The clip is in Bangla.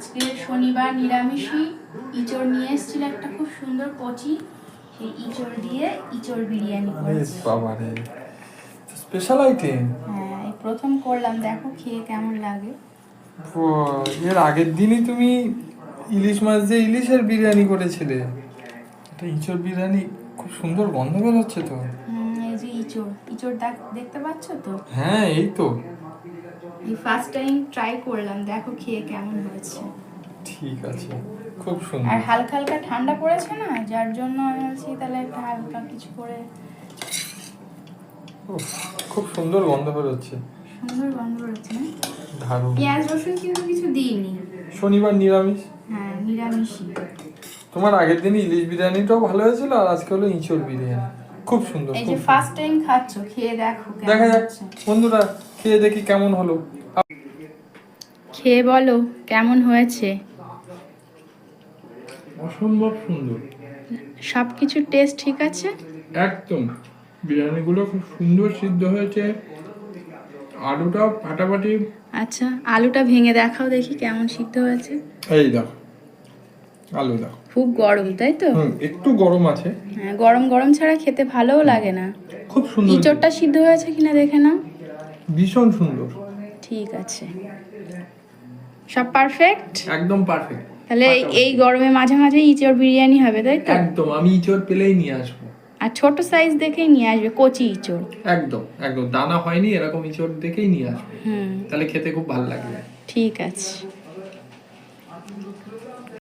আজকে শনিবার নিরামিষই। ইঁচড় নিয়ে এসেছিল একটা খুব সুন্দর কচি। সেই ইঁচড় দিয়ে ইঁচড় বিরিয়ানি করেছি। বাবা রে স্পেশাল আইটেম হ্যাঁ এই প্রথম করলাম। দেখো খেয়ে কেমন লাগে। এর আগের দিনই তুমি ইলিশ মাছ দিয়ে ইলিশের বিরিয়ানি করেছিলে। এটা ইঁচড় বিরিয়ানি খুব সুন্দর গন্ধ বেরোচ্ছে তো। হুম, এই যে ইঁচড়। ইঁচড় দেখ- দেখতে পাচ্ছ তো? হ্যাঁ এই তো। এই ফার্স্ট টাইম ট্রাই করলাম দেখো খেয়ে কেমন হয়েছে। ঠিক আছে খুব সুন্দর। আর হালকা হালকা ঠান্ডা পড়েছে না? যার জন্য আমি বলছি তাহলে একটা হালকা কিছু করে খুব সুন্দর গন্ধ বেরোচ্ছে। সুন্দর গন্ধ বের হচ্ছে না? দারুণ। পেঁয়াজ রসুন কিন্তু কিছু দিইনি। শনিবার নিরামিষ? হ্যাঁ নিরামিষই। তোমার আগের দিন ইলিশ বিরিয়ানিটাও ভালো হয়েছিল আর আজকে হলো ইঁচড় বিরিয়ানি। খুব সুন্দর এই যে ফার্স্ট টাইম খাচ্ছ খেয়ে দেখো দেখা যাচ্ছে বন্ধুরা খেয়ে দেখি কেমন হলো। খেয়ে বলো কেমন হয়েছে? অসম্ভব সুন্দর। সব কিছুর টেস্ট ঠিক আছে? একদম। বিরিয়ানিগুলো খুব সুন্দর সিদ্ধ হয়েছে। আলুটাও ফাটাফাটি। আচ্ছা আলুটা ভেঙে দেখাও দেখি কেমন সিদ্ধ হয়েছে। এই দেখো আলু দেখো। খুব গরম তাই তো? একটু গরম আছে। হ্যাঁ গরম গরম ছাড়া খেতে ভালোও লাগে না। খুব সুন্দর। ইঁচড়টা সিদ্ধ হয়েছে কিনা দেখে নাও। ভীষণ সুন্দর। ঠিক আছে। সব পারফেক্ট একদম পারফেক্ট তাহলে এই গরমে মাঝে মাঝে ইঁচড় বিরিয়ানি হবে তাই তো? একদম আমি ইঁচড় পেলেই নিয়ে আসব। আর ছোট সাইজ দেখেই নিয়ে আসবে কচি ইঁচড়। একদম একদম দানা হয়নি এরকম ইঁচড় দেখেই নিয়ে আসব। হুম। তাহলে খেতে খুব ভালো লাগবে। ঠিক আছে।